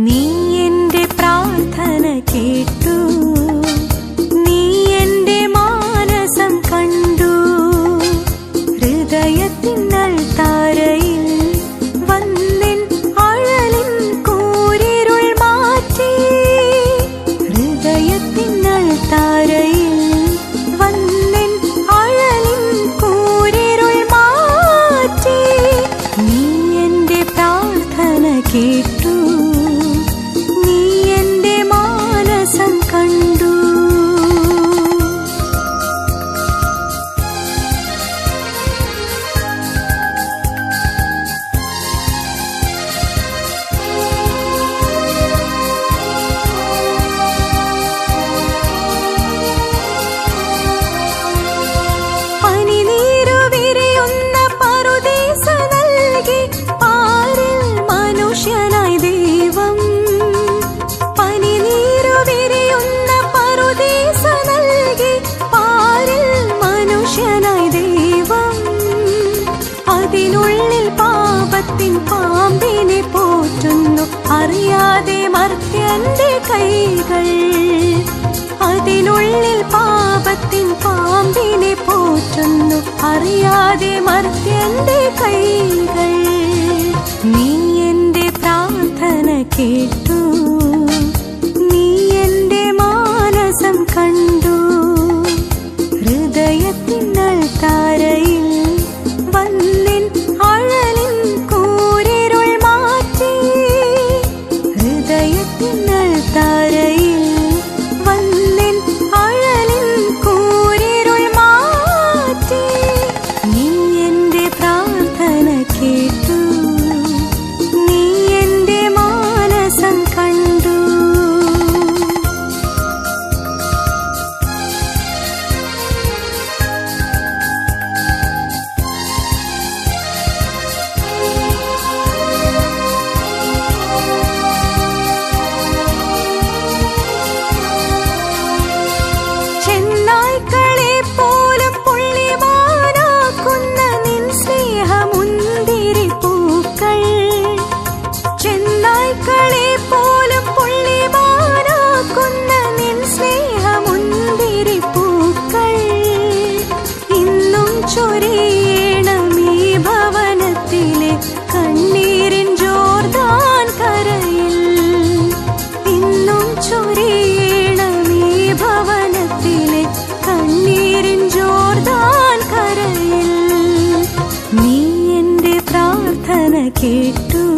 Nin മർത്യന്റെ കൈകൾ അതിനുള്ളിൽ പാപത്തിൻ പാമ്പിനെ പോറ്റുന്നു അറിയാതെ മർത്യന്റെ കൈകൾ നീ പ്രാർത്ഥന കേട്ടു.